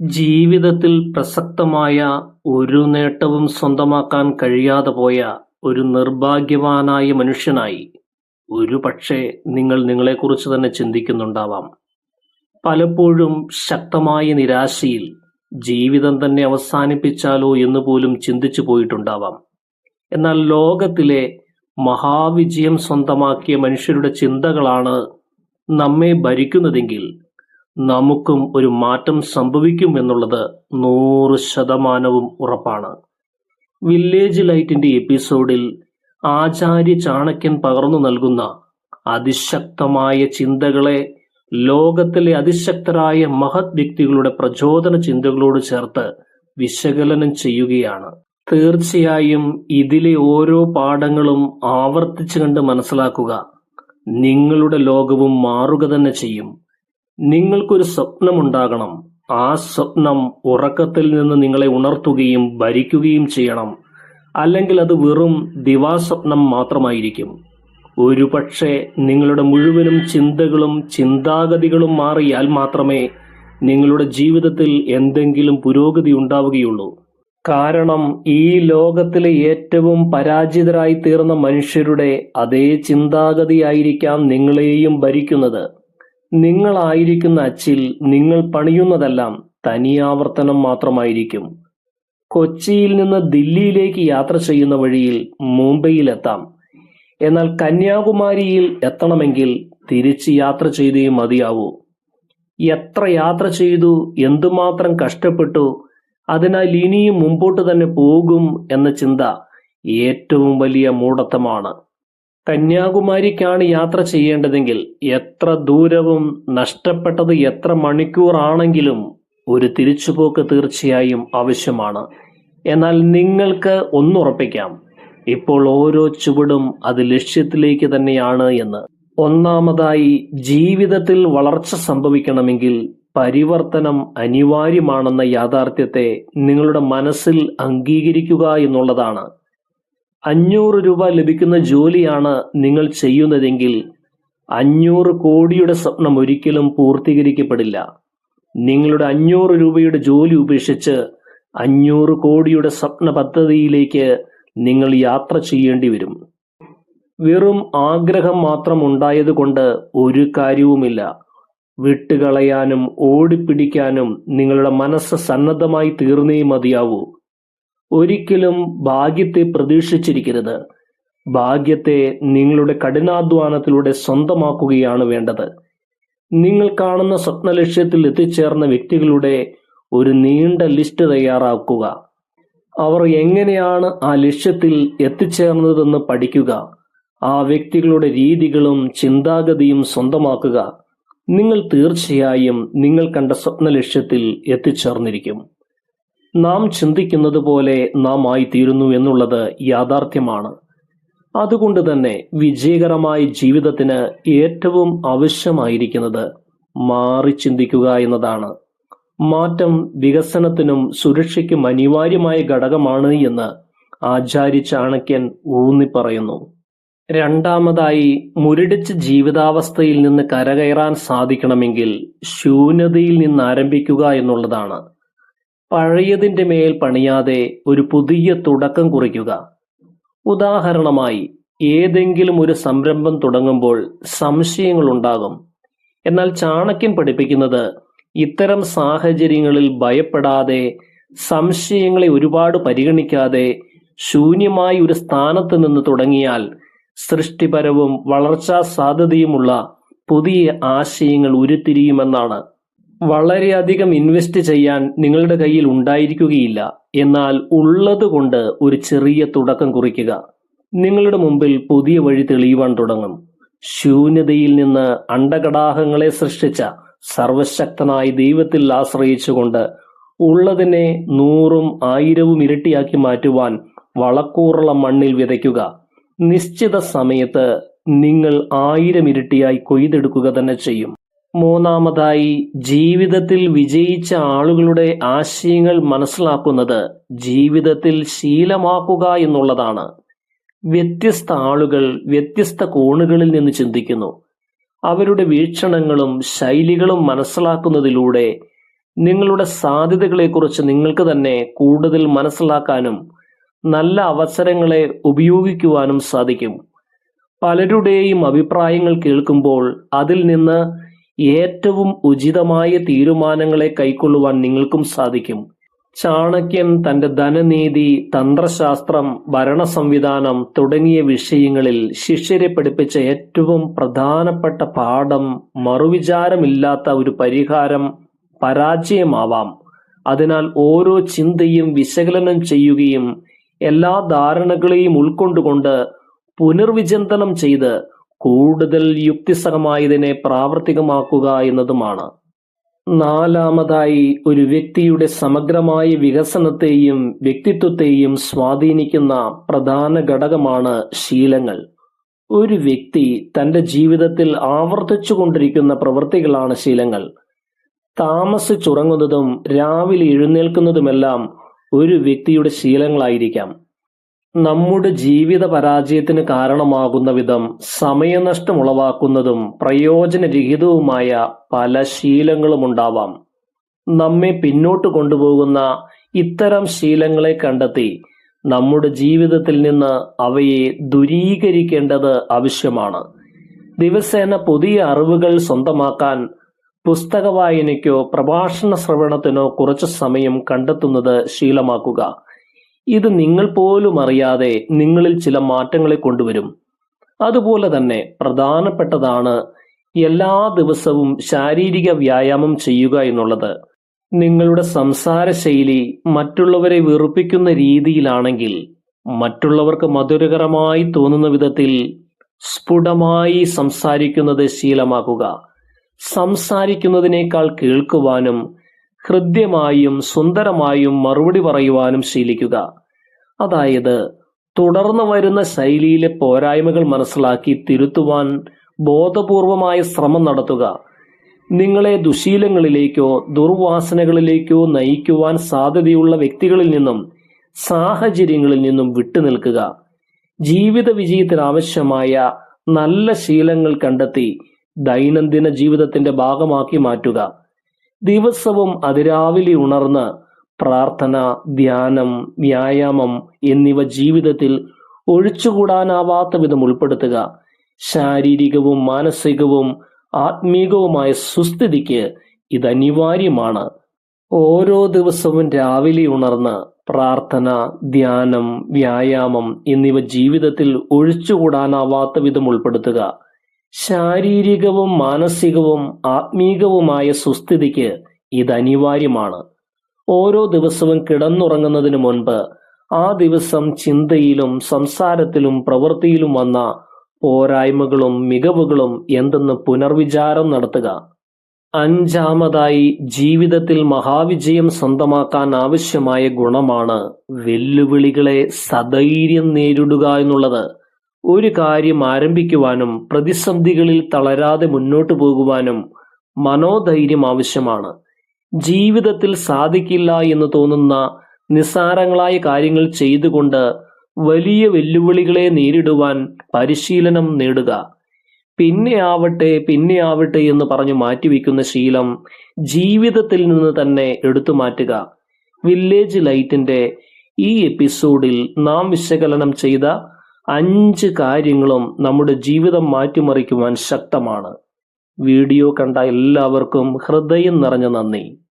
ജീവിതത്തിൽ പ്രസക്തമായ ഒരു നേട്ടവും സ്വന്തമാക്കാൻ കഴിയാതെ പോയ ഒരു നിർഭാഗ്യവാനായ മനുഷ്യനായി ഒരു പക്ഷേ നിങ്ങൾ നിങ്ങളെക്കുറിച്ച് തന്നെ ചിന്തിക്കുന്നുണ്ടാവാം. പലപ്പോഴും ശക്തമായ നിരാശയിൽ ജീവിതം തന്നെ അവസാനിപ്പിച്ചാലോ എന്ന് പോലും ചിന്തിച്ചു പോയിട്ടുണ്ടാവാം. എന്നാൽ ലോകത്തിലെ മഹാവിജയം സ്വന്തമാക്കിയ മനുഷ്യരുടെ ചിന്തകളാണ് നമ്മെ ഭരിക്കുന്നതെങ്കിൽ നമുക്കും ഒരു മാറ്റം സംഭവിക്കും എന്നുള്ളത് നൂറ് ശതമാനവും ഉറപ്പാണ്. വില്ലേജ് ലൈറ്റിന്റെ എപ്പിസോഡിൽ ആചാര്യ ചാണക്യൻ പകർന്നു നൽകുന്ന അതിശക്തമായ ചിന്തകളെ ലോകത്തിലെ അതിശക്തരായ മഹത് വ്യക്തികളുടെ പ്രചോദന ചിന്തകളോട് ചേർത്ത് വിശകലനം ചെയ്യുകയാണ്. തീർച്ചയായും ഇതിലെ ഓരോ പാഠങ്ങളും ആവർത്തിച്ചു കണ്ട് മനസ്സിലാക്കുക. നിങ്ങളുടെ ലോകവും മാറുക തന്നെ ചെയ്യും. നിങ്ങൾക്കൊരു സ്വപ്നമുണ്ടാകണം. ആ സ്വപ്നം ഉറക്കത്തിൽ നിന്ന് നിങ്ങളെ ഉണർത്തുകയും ഭരിക്കുകയും ചെയ്യണം. അല്ലെങ്കിൽ അത് വെറും ദിവാസ്വപ്നം മാത്രമായിരിക്കും. ഒരുപക്ഷേ നിങ്ങളുടെ മുഴുവനും ചിന്തകളും ചിന്താഗതികളും മാറിയാൽ മാത്രമേ നിങ്ങളുടെ ജീവിതത്തിൽ എന്തെങ്കിലും പുരോഗതി ഉണ്ടാവുകയുള്ളൂ. കാരണം ഈ ലോകത്തിലെ ഏറ്റവും പരാജിതരായി തീർന്ന മനുഷ്യരുടെ അതേ ചിന്താഗതിയായിരിക്കാം നിങ്ങളെയും ഭരിക്കുന്നത്. നിങ്ങളായിരിക്കുന്ന അച്ചിൽ നിങ്ങൾ പണിയുന്നതെല്ലാം തനിയാവർത്തനം മാത്രമായിരിക്കും. കൊച്ചിയിൽ നിന്ന് ദില്ലിയിലേക്ക് യാത്ര ചെയ്യുന്ന വഴിയിൽ മുംബൈയിലെത്താം. എന്നാൽ കന്യാകുമാരിയിൽ എത്തണമെങ്കിൽ തിരിച്ച് യാത്ര ചെയ്തേ മതിയാവൂ. എത്ര യാത്ര ചെയ്തു എന്തുമാത്രം കഷ്ടപ്പെട്ടു അതിനാൽ ഇനിയും മുമ്പോട്ട് തന്നെ പോകും എന്ന ചിന്ത ഏറ്റവും വലിയ മൂഢത്തമാണ്. കന്യാകുമാരിക്കാണ് യാത്ര ചെയ്യേണ്ടതെങ്കിൽ എത്ര ദൂരവും നഷ്ടപ്പെട്ടത് എത്ര മണിക്കൂറാണെങ്കിലും ഒരു തിരിച്ചുപോക്ക് തീർച്ചയായും ആവശ്യമാണ്. എന്നാൽ നിങ്ങൾക്ക് ഒന്നുറപ്പിക്കാം ഇപ്പോൾ ഓരോ ചുവടും അത് ലക്ഷ്യത്തിലേക്ക് തന്നെയാണ് എന്ന്. ഒന്നാമതായി ജീവിതത്തിൽ വളർച്ച സംഭവിക്കണമെങ്കിൽ പരിവർത്തനം അനിവാര്യമാണെന്ന യാഥാർത്ഥ്യത്തെ നിങ്ങളുടെ മനസ്സിൽ അംഗീകരിക്കുക എന്നുള്ളതാണ്. അഞ്ഞൂറ് രൂപ ലഭിക്കുന്ന ജോലിയാണ് നിങ്ങൾ ചെയ്യുന്നതെങ്കിൽ അഞ്ഞൂറ് കോടിയുടെ സ്വപ്നം ഒരിക്കലും പൂർത്തീകരിക്കപ്പെടില്ല. നിങ്ങളുടെ അഞ്ഞൂറ് രൂപയുടെ ജോലി ഉപേക്ഷിച്ച് അഞ്ഞൂറ് കോടിയുടെ സ്വപ്ന പദ്ധതിയിലേക്ക് നിങ്ങൾ യാത്ര ചെയ്യേണ്ടി വരും. വെറും ആഗ്രഹം മാത്രം ഉണ്ടായതുകൊണ്ട് ഒരു കാര്യവുമില്ല. വിട്ടുകളയാനും ഓടിപ്പിടിക്കാനും നിങ്ങളുടെ മനസ്സ് സന്നദ്ധമായി തീർന്നേ മതിയാവൂ. ഒരിക്കലും ഭാഗ്യത്തെ പ്രതീക്ഷിച്ചിരിക്കരുത്. ഭാഗ്യത്തെ നിങ്ങളുടെ കഠിനാധ്വാനത്തിലൂടെ സ്വന്തമാക്കുകയാണ് വേണ്ടത്. നിങ്ങൾ കാണുന്ന സ്വപ്നലക്ഷ്യത്തിൽ എത്തിച്ചേർന്ന വ്യക്തികളുടെ ഒരു നീണ്ട ലിസ്റ്റ് തയ്യാറാക്കുക. അവർ എങ്ങനെയാണ് ആ ലക്ഷ്യത്തിൽ എത്തിച്ചേർന്നതെന്ന് പഠിക്കുക. ആ വ്യക്തികളുടെ രീതികളും ചിന്താഗതിയും സ്വന്തമാക്കുക. നിങ്ങൾ തീർച്ചയായും നിങ്ങൾ കണ്ട സ്വപ്ന ലക്ഷ്യത്തിൽ എത്തിച്ചേർന്നിരിക്കും. നാം ചിന്തിക്കുന്നത് പോലെ നാം ആയിത്തീരുന്നു എന്നുള്ളത് യാഥാർത്ഥ്യമാണ്. അതുകൊണ്ട് തന്നെ വിജയകരമായ ജീവിതത്തിന് ഏറ്റവും ആവശ്യമായിരിക്കുന്നത് മാറി ചിന്തിക്കുക എന്നതാണ്. മാറ്റം വികസനത്തിനും സുരക്ഷയ്ക്കും അനിവാര്യമായ ഘടകമാണ് എന്ന് ആചാര്യ ചാണക്യൻ ഊന്നിപ്പറയുന്നു. രണ്ടാമതായി മുരടിച്ച ജീവിതാവസ്ഥയിൽ നിന്ന് കരകയറാൻ സാധിക്കണമെങ്കിൽ ശൂന്യതയിൽ നിന്ന് ആരംഭിക്കുക എന്നുള്ളതാണ്. പഴയതിന്റെ മേൽ പണിയാതെ ഒരു പുതിയ തുടക്കം കുറിക്കുക. ഉദാഹരണമായി ഏതെങ്കിലും ഒരു സംരംഭം തുടങ്ങുമ്പോൾ സംശയങ്ങളുണ്ടാകും. എന്നാൽ ചാണക്യൻ പഠിപ്പിക്കുന്നത് ഇത്തരം സാഹചര്യങ്ങളിൽ ഭയപ്പെടാതെ സംശയങ്ങളെ ഒരുപാട് പരിഗണിക്കാതെ ശൂന്യമായി ഒരു സ്ഥാനത്ത് നിന്ന് തുടങ്ങിയാൽ സൃഷ്ടിപരവും വളർച്ചാ സാധ്യതയുമുള്ള പുതിയ ആശയങ്ങൾ ഉരുത്തിരിയുമെന്നാണ്. വളരെയധികം ഇൻവെസ്റ്റ് ചെയ്യാൻ നിങ്ങളുടെ കയ്യിൽ ഉണ്ടായിരിക്കുകയില്ല. എന്നാൽ ഉള്ളതുകൊണ്ട് ഒരു ചെറിയ തുടക്കം കുറിക്കുക. നിങ്ങളുടെ മുമ്പിൽ പുതിയ വഴി തെളിയുവാൻ തുടങ്ങും. ശൂന്യതയിൽ നിന്ന് അണ്ടകടാഹങ്ങളെ സൃഷ്ടിച്ച സർവശക്തനായ ദൈവത്തിൽ ആശ്രയിച്ചുകൊണ്ട് ഉള്ളതിനെ നൂറും ആയിരവും ഇരട്ടിയാക്കി മാറ്റുവാൻ വളക്കൂറുള്ള മണ്ണിൽ വിതയ്ക്കുക. നിശ്ചിത സമയത്ത് നിങ്ങൾ ആയിരം ഇരട്ടിയായി കൊയ്തെടുക്കുക തന്നെ ചെയ്യും. മൂന്നാമതായി ജീവിതത്തിൽ വിജയിച്ച ആളുകളുടെ ആശയങ്ങൾ മനസ്സിലാക്കുന്നത് ജീവിതത്തിൽ ശീലമാക്കുക എന്നുള്ളതാണ്. വ്യത്യസ്ത ആളുകൾ വ്യത്യസ്ത കോണുകളിൽ നിന്ന് ചിന്തിക്കുന്നു. അവരുടെ വീക്ഷണങ്ങളും ശൈലികളും മനസ്സിലാക്കുന്നതിലൂടെ നിങ്ങളുടെ സാധ്യതകളെക്കുറിച്ച് നിങ്ങൾക്ക് തന്നെ കൂടുതൽ മനസ്സിലാക്കാനും നല്ല അവസരങ്ങളെ ഉപയോഗിക്കുവാനും സാധിക്കും പലരുടെയും അഭിപ്രായങ്ങൾ കേൾക്കുമ്പോൾ അതിൽ നിന്ന് ഏറ്റവും ഉചിതമായ തീരുമാനങ്ങളെ കൈക്കൊള്ളുവാൻ നിങ്ങൾക്കും സാധിക്കും. ചാണക്യൻ തന്റെ ധനനീതി തന്ത്രശാസ്ത്രം ഭരണ സംവിധാനം തുടങ്ങിയ വിഷയങ്ങളിൽ ശിഷ്യരെ പഠിപ്പിച്ച ഏറ്റവും പ്രധാനപ്പെട്ട പാഠം മറുവിചാരമില്ലാത്ത ഒരു പരിഹാരം പരാജയമാവാം. അതിനാൽ ഓരോ ചിന്തയും വിശകലനം ചെയ്യുകയും എല്ലാ ധാരണകളെയും ഉൾക്കൊണ്ടുകൊണ്ട് പുനർവിചിന്തനം ചെയ്ത് കൂടുതൽ യുക്തിസഹമായതിനെ പ്രാവർത്തികമാക്കുക എന്നതുമാണ്. നാലാമതായി ഒരു വ്യക്തിയുടെ സമഗ്രമായ വികസനത്തെയും വ്യക്തിത്വത്തെയും സ്വാധീനിക്കുന്ന പ്രധാന ഘടകമാണ് ശീലങ്ങൾ. ഒരു വ്യക്തി തന്റെ ജീവിതത്തിൽ ആവർത്തിച്ചു കൊണ്ടിരിക്കുന്ന പ്രവൃത്തികളാണ് ശീലങ്ങൾ. താമസിച്ചുറങ്ങുന്നതും രാവിലെ എഴുന്നേൽക്കുന്നതുമെല്ലാം ഒരു വ്യക്തിയുടെ ശീലങ്ങളായിരിക്കാം. നമ്മുടെ ജീവിത പരാജയത്തിന് കാരണമാകുന്ന വിധം സമയനഷ്ടം ഉളവാക്കുന്നതും പ്രയോജനരഹിതവുമായ പല ശീലങ്ങളും ഉണ്ടാവാം. നമ്മെ പിന്നോട്ട് കൊണ്ടുപോകുന്ന ഇത്തരം ശീലങ്ങളെ കണ്ടെത്തി നമ്മുടെ ജീവിതത്തിൽ നിന്ന് അവയെ ദുരീകരിക്കേണ്ടത് ആവശ്യമാണ്. ദിവസേന പുതിയ അറിവുകൾ സ്വന്തമാക്കാൻ പുസ്തക വായനയ്ക്കോ പ്രഭാഷണ ശ്രവണത്തിനോ കുറച്ചു സമയം കണ്ടെത്തുന്നത് ശീലമാക്കുക. ഇത് നിങ്ങൾ പോലും അറിയാതെ നിങ്ങളിൽ ചില മാറ്റങ്ങളെ കൊണ്ടുവരും. അതുപോലെ തന്നെ പ്രധാനപ്പെട്ടതാണ് എല്ലാ ദിവസവും ശാരീരിക വ്യായാമം ചെയ്യുക എന്നുള്ളത്. നിങ്ങളുടെ സംസാര ശൈലി മറ്റുള്ളവരെ വെറുപ്പിക്കുന്ന രീതിയിലാണെങ്കിൽ മറ്റുള്ളവർക്ക് മധുരകരമായി തോന്നുന്ന വിധത്തിൽ സ്ഫുടമായി സംസാരിക്കുന്നത് ശീലമാക്കുക. സംസാരിക്കുന്നതിനേക്കാൾ കേൾക്കുവാനും ഹൃദ്യമായും സുന്ദരമായും മറുപടി പറയുവാനും ശീലിക്കുക. അതായത് തുടർന്ന് വരുന്ന ശൈലിയിലെ പോരായ്മകൾ മനസ്സിലാക്കി തിരുത്തുവാൻ ബോധപൂർവമായ ശ്രമം നടത്തുക. നിങ്ങളെ ദുശീലങ്ങളിലേക്കോ ദുർവാസനകളിലേക്കോ നയിക്കുവാൻ സാധ്യതയുള്ള വ്യക്തികളിൽ നിന്നും സാഹചര്യങ്ങളിൽ നിന്നും വിട്ടുനിൽക്കുക. ജീവിത വിജയത്തിന് ആവശ്യമായ നല്ല ശീലങ്ങൾ കണ്ടെത്തി ദൈനംദിന ജീവിതത്തിന്റെ ഭാഗമാക്കി മാറ്റുക. ദിവസവും അതിരാവിലെ ഉണർന്ന് പ്രാർത്ഥന ധ്യാനം വ്യായാമം എന്നിവ ജീവിതത്തിൽ ഒഴിച്ചുകൂടാനാവാത്ത വിധം ഉൾപ്പെടുത്തുക. ശാരീരികവും മാനസികവും ആത്മീകവുമായ സുസ്ഥിതിക്ക് ഇത് അനിവാര്യമാണ്. ഓരോ ദിവസവും രാവിലെ ഉണർന്ന് പ്രാർത്ഥന ധ്യാനം വ്യായാമം എന്നിവ ജീവിതത്തിൽ ഒഴിച്ചുകൂടാനാവാത്ത വിധം ഉൾപ്പെടുത്തുക. ശാരീരികവും മാനസികവും ആത്മീകവുമായ സുസ്ഥിതിക്ക് ഇത് അനിവാര്യമാണ് ഓരോ ദിവസവും കിടന്നുറങ്ങുന്നതിന് മുൻപ് ആ ദിവസം ചിന്തയിലും സംസാരത്തിലും പ്രവൃത്തിയിലും വന്ന പോരായ്മകളും മികവുകളും എന്തെന്ന് പുനർവിചാരം നടത്തുക. അഞ്ചാമതായി ജീവിതത്തിൽ മഹാവിജയം സ്വന്തമാക്കാൻ ആവശ്യമായ ഗുണമാണ് വെല്ലുവിളികളെ സധൈര്യം നേരിടുക എന്നുള്ളത്. ഒരു കാര്യം ആരംഭിക്കുവാനും പ്രതിസന്ധികളിൽ തളരാതെ മുന്നോട്ടു പോകുവാനും മനോധൈര്യം ആവശ്യമാണ്. ജീവിതത്തിൽ സാധിക്കില്ല എന്ന് തോന്നുന്ന നിസ്സാരങ്ങളായ കാര്യങ്ങൾ ചെയ്തുകൊണ്ട് വലിയ വെല്ലുവിളികളെ നേരിടുവാൻ പരിശീലനം നേടുക. പിന്നെ ആവട്ടെ പിന്നെ ആവട്ടെ എന്ന് പറഞ്ഞു മാറ്റിവെക്കുന്ന ശീലം ജീവിതത്തിൽ നിന്ന് തന്നെ എടുത്തു മാറ്റുക. വില്ലേജ് ലൈറ്റിന്റെ ഈ എപ്പിസോഡിൽ നാം വിശകലനം ചെയ്ത അഞ്ച് കാര്യങ്ങളും നമ്മുടെ ജീവിതം മാറ്റിമറിക്കുവാൻ ശക്തമാണ്. വീഡിയോ കണ്ട എല്ലാവർക്കും ഹൃദയം നിറഞ്ഞ നന്ദി.